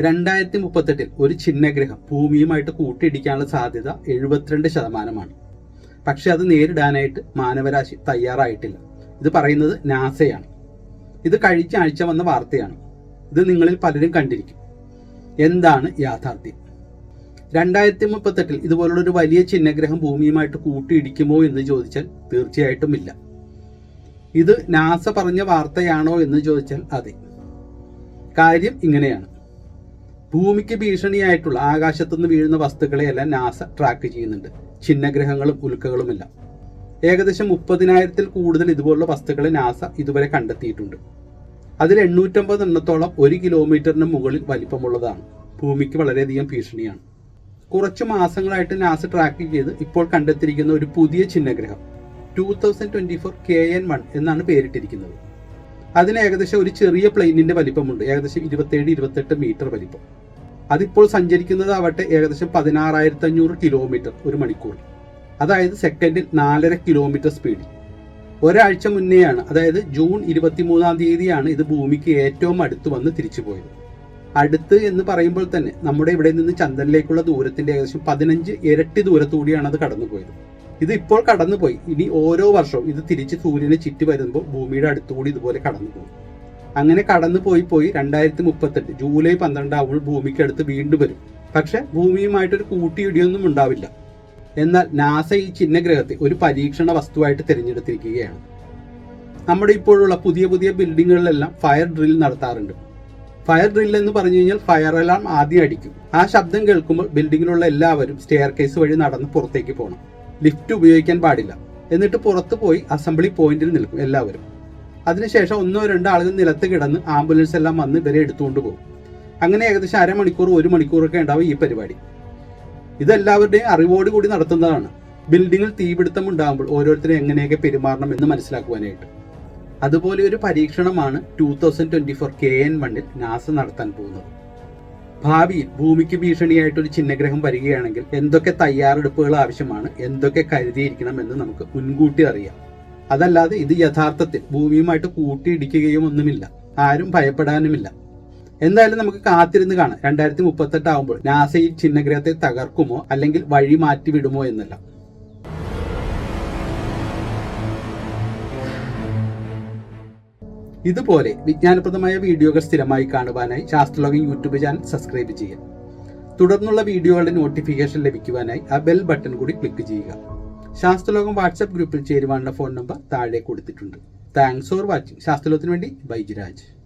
രണ്ടായിരത്തി മുപ്പത്തെട്ടിൽ ഒരു ചിഹ്നഗ്രഹം ഭൂമിയുമായിട്ട് കൂട്ടിയിടിക്കാനുള്ള സാധ്യത എഴുപത്തിരണ്ട് ശതമാനമാണ്. പക്ഷെ അത് നേരിടാനായിട്ട് മാനവരാശി തയ്യാറായിട്ടില്ല. ഇത് പറയുന്നത് നാസയാണ്. ഇത് കഴിച്ച ആഴ്ച വന്ന വാർത്തയാണ്. ഇത് നിങ്ങളിൽ പലരും കണ്ടിരിക്കും. എന്താണ് യാഥാർത്ഥ്യം? രണ്ടായിരത്തി മുപ്പത്തെട്ടിൽ ഇതുപോലുള്ള ഒരു വലിയ ചിഹ്നഗ്രഹം ഭൂമിയുമായിട്ട് കൂട്ടിയിടിക്കുമോ എന്ന് ചോദിച്ചാൽ തീർച്ചയായിട്ടും ഇല്ല ഇത് നാസ പറഞ്ഞ വാർത്തയാണോ എന്ന് ചോദിച്ചാൽ അതെ. കാര്യം ഇങ്ങനെയാണ്. ഭൂമിക്ക് ഭീഷണിയായിട്ടുള്ള ആകാശത്തുനിന്ന് വീഴുന്ന വസ്തുക്കളെയെല്ലാം നാസ ട്രാക്ക് ചെയ്യുന്നുണ്ട്. ചിഹ്നഗ്രഹങ്ങളും ഉൽക്കകളുമെല്ലാം. ഏകദേശം മുപ്പതിനായിരത്തിൽ കൂടുതൽ ഇതുപോലുള്ള വസ്തുക്കളെ നാസ ഇതുവരെ കണ്ടെത്തിയിട്ടുണ്ട്. അതിൽ എണ്ണൂറ്റമ്പത് എണ്ണത്തോളം ഒരു കിലോമീറ്ററിന് മുകളിൽ വലിപ്പമുള്ളതാണ്. ഭൂമിക്ക് വളരെയധികം ഭീഷണിയാണ്. കുറച്ച് മാസങ്ങളായിട്ട് നാസ ട്രാക്ക് ചെയ്ത് ഇപ്പോൾ കണ്ടെത്തിയിരിക്കുന്ന ഒരു പുതിയ ചിഹ്നഗ്രഹം two thousand twenty four K N one എന്നാണ് പേരിട്ടിരിക്കുന്നത്. അതിന് ഏകദേശം ഒരു ചെറിയ പ്ലെയിനിന്റെ വലിപ്പമുണ്ട്. ഏകദേശം ഇരുപത്തേഴ് ഇരുപത്തെട്ട് മീറ്റർ വലിപ്പം. അതിപ്പോൾ സഞ്ചരിക്കുന്നത് ആവട്ടെ ഏകദേശം പതിനാറായിരത്തി അഞ്ഞൂറ് കിലോമീറ്റർ ഒരു മണിക്കൂർ. അതായത് സെക്കൻഡിൽ നാലര കിലോമീറ്റർ സ്പീഡിൽ ഒരാഴ്ച മുന്നെയാണ് അതായത് ജൂൺ ഇരുപത്തിമൂന്നാം തീയതിയാണ് ഇത് ഭൂമിക്ക് ഏറ്റവും അടുത്ത് വന്ന് തിരിച്ചു പോയത്. അടുത്ത് എന്ന് പറയുമ്പോൾ തന്നെ നമ്മുടെ ഇവിടെ നിന്ന് ചന്ദ്രനിലേക്കുള്ള ദൂരത്തിന്റെ ഏകദേശം പതിനഞ്ച് ഇരട്ടി ദൂരത്തുകൂടിയാണ് അത് കടന്നുപോയത്. ഇത് ഇപ്പോൾ കടന്നുപോയി. ഇനി ഓരോ വർഷവും ഇത് തിരിച്ച് സൂര്യനെ ചുറ്റി വരുമ്പോൾ ഭൂമിയുടെ അടുത്തുകൂടി ഇതുപോലെ കടന്നുപോകും. അങ്ങനെ കടന്നു പോയി പോയി രണ്ടായിരത്തി മുപ്പത്തെട്ട് ജൂലൈ പന്ത്രണ്ടാവുമ്പോൾ ഭൂമിക്ക് അടുത്ത് വീണ്ടും വരും. പക്ഷെ ഭൂമിയുമായിട്ടൊരു കൂട്ടിയിടിയൊന്നും ഉണ്ടാവില്ല. എന്നാൽ നാസ ഈ ചിഹ്നഗ്രഹത്തെ ഒരു പരീക്ഷണ വസ്തുവായിട്ട് തിരഞ്ഞെടുത്തിരിക്കുകയാണ്. നമ്മുടെ ഇപ്പോഴുള്ള പുതിയ പുതിയ ബിൽഡിങ്ങുകളിലെല്ലാം ഫയർ ഡ്രിൽ നടത്താറുണ്ട്. ഫയർ ഡ്രിൽ എന്ന് പറഞ്ഞു കഴിഞ്ഞാൽ ഫയർ അലാം ആദ്യം അടിക്കും. ആ ശബ്ദം കേൾക്കുമ്പോൾ ബിൽഡിങ്ങിലുള്ള എല്ലാവരും സ്റ്റെയർ കേസ് വഴി നടന്ന് പുറത്തേക്ക് പോകണം. ലിഫ്റ്റ് ഉപയോഗിക്കാൻ പാടില്ല. എന്നിട്ട് പുറത്ത് പോയി അസംബ്ലി പോയിന്റിൽ നിൽക്കും എല്ലാവരും. അതിനുശേഷം ഒന്നോ രണ്ടോ ആളുകൾ നിലത്ത് കിടന്ന് ആംബുലൻസ് എല്ലാം വന്ന് ഇവരെ എടുത്തുകൊണ്ട് പോകും. അങ്ങനെ ഏകദേശം അരമണിക്കൂർ ഒരു മണിക്കൂറൊക്കെ ഉണ്ടാവും ഈ പരിപാടി. ഇതെല്ലാവരുടെയും അറിവോട് കൂടി നടത്തുന്നതാണ്. ബിൽഡിങ്ങിൽ തീപിടുത്തം ഉണ്ടാകുമ്പോൾ ഓരോരുത്തരും എങ്ങനെയൊക്കെ പെരുമാറണം എന്ന് മനസ്സിലാക്കുവാനായിട്ട്. അതുപോലെ ഒരു പരീക്ഷണമാണ് two thousand twenty four K N വണ്ണിൽ നാസ നടത്താൻ പോകുന്നത്. ഭാവിയിൽ ഭൂമിക്ക് ഭീഷണിയായിട്ട് ഒരു ചിഹ്നഗ്രഹം വരികയാണെങ്കിൽ എന്തൊക്കെ തയ്യാറെടുപ്പുകൾ ആവശ്യമാണ് എന്തൊക്കെ കരുതിയിരിക്കണം എന്ന് നമുക്ക് മുൻകൂട്ടി അറിയാം. അതല്ലാതെ ഇത് യഥാർത്ഥത്തിൽ ഭൂമിയുമായിട്ട് കൂട്ടിയിടിക്കുകയും ഒന്നുമില്ല. ആരും ഭയപ്പെടാനുമില്ല. എന്തായാലും നമുക്ക് കാത്തിരുന്ന് കാണാം. രണ്ടായിരത്തി മുപ്പത്തെട്ട് ആകുമ്പോൾ നാസ ഈ ചിഹ്നഗ്രഹത്തെ തകർക്കുമോ അല്ലെങ്കിൽ വഴി മാറ്റി വിടുമോ എന്നല്ല. ഇതുപോലെ വിജ്ഞാനപ്രദമായ വീഡിയോകൾ സ്ഥിരമായി കാണുവാനായി ശാസ്ത്രലോകം യൂട്യൂബ് ചാനൽ സബ്സ്ക്രൈബ് ചെയ്യുക. തുടർന്നുള്ള വീഡിയോകളുടെ നോട്ടിഫിക്കേഷൻ ലഭിക്കുവാനായി ആ ബെൽ ബട്ടൺ കൂടി ക്ലിക്ക് ചെയ്യുക. ശാസ്ത്രലോകം വാട്സ്ആപ്പ് ഗ്രൂപ്പിൽ ചേരുവാനുള്ള ഫോൺ നമ്പർ താഴെ കൊടുത്തിട്ടുണ്ട്. താങ്ക്സ് ഫോർ വാച്ചിങ് ശാസ്ത്രലോകത്തിന് വേണ്ടി ബൈജിരാജ്.